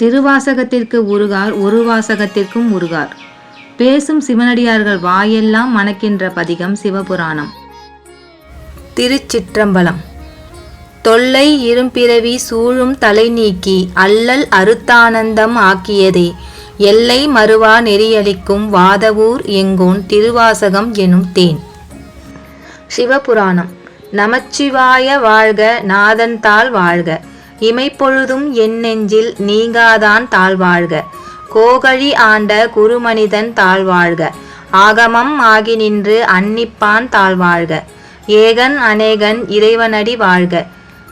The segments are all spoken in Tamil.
திருவாசகத்திற்கு உருகார் ஒரு வாசகத்திற்கும் உருகார். பேசும் சிவனடியார்கள் வாயெல்லாம் மணக்கின்ற பதிகம் சிவபுராணம். திருச்சிற்றம்பலம். தொல்லை இரும்பிறவி சூழும் தலை நீக்கி அல்லல் அருத்தானந்தம் ஆக்கியதே எல்லை மறுவா நெறியளிக்கும் வாதவூர் எங்கோன் திருவாசகம் எனும் தேன். சிவபுராணம். நமச்சிவாய வாழ்க நாதன்தாள் வாழ்க. இமைப்பொழுதும் என் நெஞ்சில் நீங்காதான் தாழ்வாழ்க. கோகழி ஆண்ட குருமனிதன் தாழ்வாழ்க. ஆகமம் ஆகி நின்று அன்னிப்பான் தாழ்வாழ்க. ஏகன் அநேகன் இறைவனடி வாழ்க.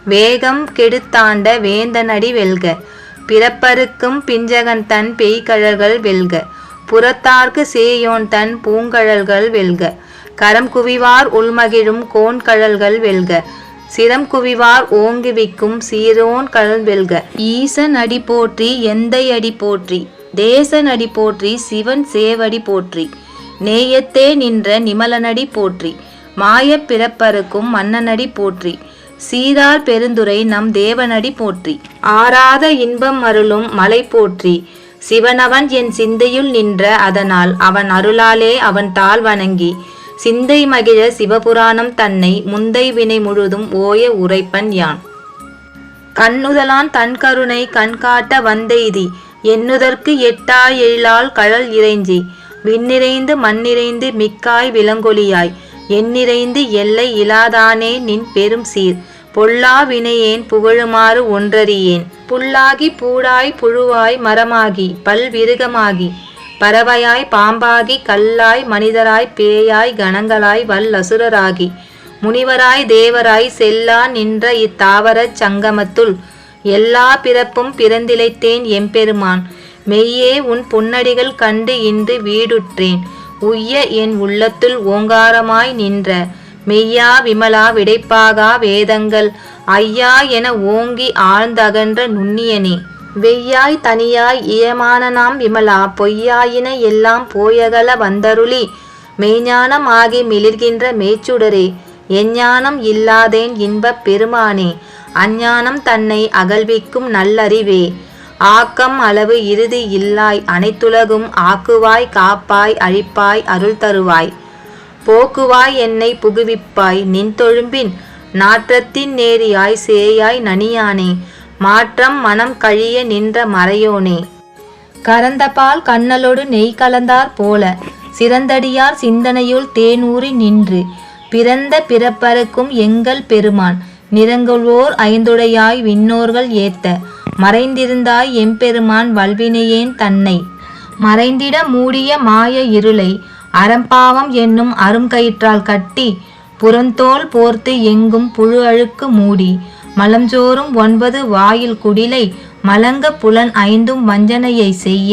வேகம் கெடுத்தாண்ட வேந்தனடி வெல்க. பிறப்பருக்கும் பிஞ்சகன் தன் பெய்கழல்கள் வெல்க. புறத்தார்க்கு சேயோன் தன் பூங்கழல்கள் வெல்க. கரம் குவிவார் உள்மகிழும் கோன்கழல்கள் வெல்க. சிரம் குவிவார் ஓங்குவிக்கும் சீரோன் கடல் வெல்க. ஈசன் அடி போற்றி எந்தை அடி போற்றி. தேசன் அடி போற்றி சிவன் சேவடி போற்றி. நேயத்தே நின்ற நிமலனடி போற்றி. மாயப் பிறப்பருக்கும் மன்னனடி போற்றி. சீரார் பெருந்துரை நம் தேவனடி போற்றி. ஆறாத இன்பம் அருளும் மலை போற்றி. சிவனவன் என் சிந்தையுள் நின்ற அதனால் அவன் அருளாலே அவன் தாழ் வணங்கி. சிந்தை மகிழ சிவபுராணம் தன்னை முந்தை வினை முழுதும் ஓய உரைப்பன் யான். கண்ணுதலான் தன் கருணை கண்காட்ட வந்தெய்தி எண்ணுதற்கு எட்டாய் எழிலால் கழல் இறைஞ்சி விண்ணிறைந்து மண்ணிறைந்து மிக்காய் விலங்கொலியாய் எண்ணிறைந்து எல்லை இலாதானே நின் பெரும் சீர் பொல்லா வினையேன் புகழுமாறு ஒன்றறியேன். புல்லாகி பூடாய் புழுவாய் மரமாகி பல்விருகமாகி பறவையாய் பாம்பாகி கல்லாய் மனிதராய் பேயாய் கணங்களாய் வல்லசுரராகி. முனிவராய் தேவராய் செல்லா நின்ற இத்தாவரச் சங்கமத்துள் எல்லா பிறப்பும் பிறந்திழைத்தேன் எம்பெருமான். மெய்யே உன் பொன்னடிகள் கண்டு இன்று வீடுற்றேன். உய்ய என் உள்ளத்துள் ஓங்காரமாய் நின்ற மெய்யா விமலா விடைப்பாகா வேதங்கள். ஐயா என ஓங்கி ஆழ்ந்தகன்ற நுண்ணியனே. வெய்யாய் தனியாய் இயமான நாம் விமலா பொய்யாயின எல்லாம் போயகல வந்தருளி. மெய்ஞானம் ஆகி மிளிர்கின்ற மேச்சுடரே எஞ்ஞானம் இல்லாதேன் இன்பப் பெருமானே அஞ்ஞானம் தன்னை அகழ்விக்கும் நல்லறிவே. ஆக்கம் அளவு இறுதி இல்லாய் அனைத்துலகும் ஆக்குவாய் காப்பாய் அழிப்பாய் அருள் தருவாய். போக்குவாய் என்னை புகுவிப்பாய் நின் தொழும்பின் நாற்றத்தின் நேரியாய் சேயாய் நனியானே. மாற்றம் மனம் கழிய நின்ற மறையோனே. கரந்தபால் கண்ணலோடு நெய் கலந்தார் போல சிறந்தடியார் சிந்தனையுள் தேனூறி நின்று பிறந்த பிறப்பருக்கும் எங்கள் பெருமான் நிறங்குவோர் ஐந்துடையாய் விண்ணோர்கள் ஏத்த மறைந்திருந்தாய் எம்பெருமான் வல்வினையேன் தன்னை. மறைந்திட மூடிய மாய இருளை அறம்பாவம் என்னும் அருங்கயிற்றால் கட்டி புறந்தோல் போர்த்து எங்கும் புழு அழுக்கு மூடி மலஞ்சோறும் ஒன்பது வாயில் குடிலை மலங்க புலன் ஐந்தும் வஞ்சனையை செய்ய.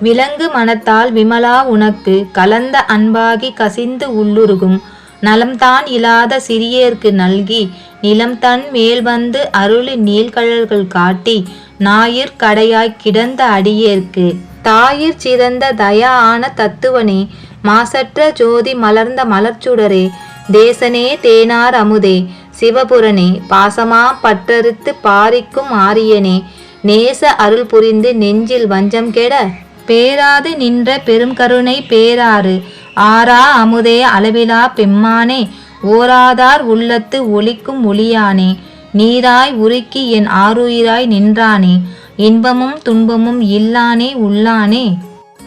விலங்கு மனத்தால் விமலா உனக்கு கலந்த அன்பாகி கசிந்து உள்ளுருகும். நலம்தான் இல்லாத சிறியேற்கு நல்கி நிலம் தன் மேல் வந்து அருளி நீள்கழல்கள் காட்டி ஞாயிற் கடையாய் கிடந்த அடியேற்கு. தாயிற் சிறந்த தயா ஆன தத்துவனே மாசற்ற ஜோதி மலர்ந்த மலர்ச்சுடரே தேசனே தேனார் அமுதே. சிவபுரனே பாசமா பற்றறுத்து பாரிக்கும் ஆரியனே நேச அருள் புரிந்து நெஞ்சில் வஞ்சம் கெட பேராது நின்ற பெரும் கருணை பேராறு ஆரா அமுதே அளவிலா பெம்மானே ஓராதார் உள்ளத்து ஒளிக்கும் ஒளியானே நீராய் உருக்கி என் ஆருயிராய் நின்றானே இன்பமும் துன்பமும் இல்லானே உள்ளானே.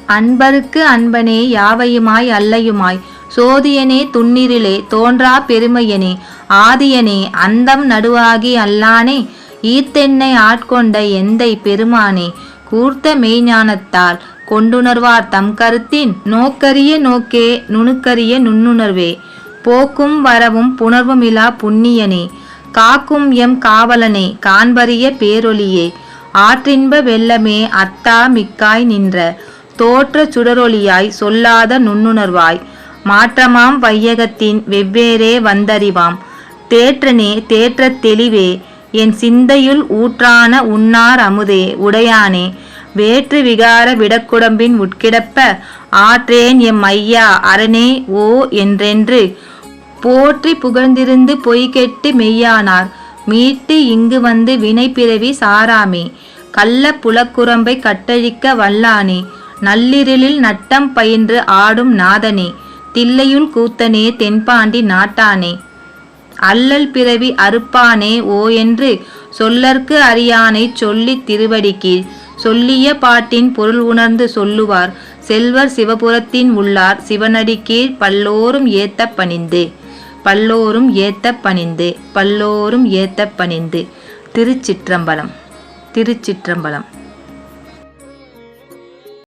அன்பருக்கு அன்பனே யாவையுமாய் அல்லையுமாய் சோதியனே துன்னிரிலே தோன்றா பெருமையனே ஆதியனே அந்தம் நடுவாகி அல்லானே ஈத்தென்னை ஆட்கொண்ட எந்தை பெருமானே கூர்த்த மெய்ஞானத்தால் கொண்டுணர்வார் தம் கருத்தின் நோக்கரிய நோக்கே நுணுக்கரிய நுண்ணுணர்வே போக்கும் வரவும் புணர்வுமிலா புண்ணியனே காக்கும் எம் காவலனே காண்பறிய பேரொலியே ஆற்றின்ப வெள்ளமே அத்தா மிக்காய் நின்ற தோற்ற சுடரொளியாய் சொல்லாத நுண்ணுணர்வாய் மாற்றமாம் வையகத்தின் வெவ்வேறே வந்தறிவாம். தேற்றனே தேற்றத் தெளிவே என் சிந்தையுள் ஊற்றான உன்னார் அமுதே உடையானே வேற்று விகார விடக்குடம்பின் உட்கிடப்ப ஆற்றேன் எம் ஐயா அரணே ஓ என்றென்று போற்றி புகழ்ந்திருந்து பொய் கெட்டு மெய்யானார். மீட்டு இங்கு வந்து வினை பிறவி சாராமே கள்ள புலக்குரம்பை கட்டழிக்க வல்லானே நள்ளிரலில் நட்டம் பயின்று ஆடும் நாதனே தில்லையுள் கூத்தனே தென்பாண்டி நாட்டானே. அல்லல் பிறவி அறுப்பானே ஓ என்று சொல்லற்கு அறியானை சொல்லித் திருவடிக்கீழ். சொல்லிய பாட்டின் பொருள் உணர்ந்து சொல்லுவார். செல்வர் சிவபுரத்தின் உள்ளார் சிவனடிக்கீழ் பல்லோரும் ஏத்த பணிந்து. பல்லோரும் ஏத்த பணிந்து பல்லோரும் ஏத்த பணிந்து. திருச்சிற்றம்பலம் திருச்சிற்றம்பலம்.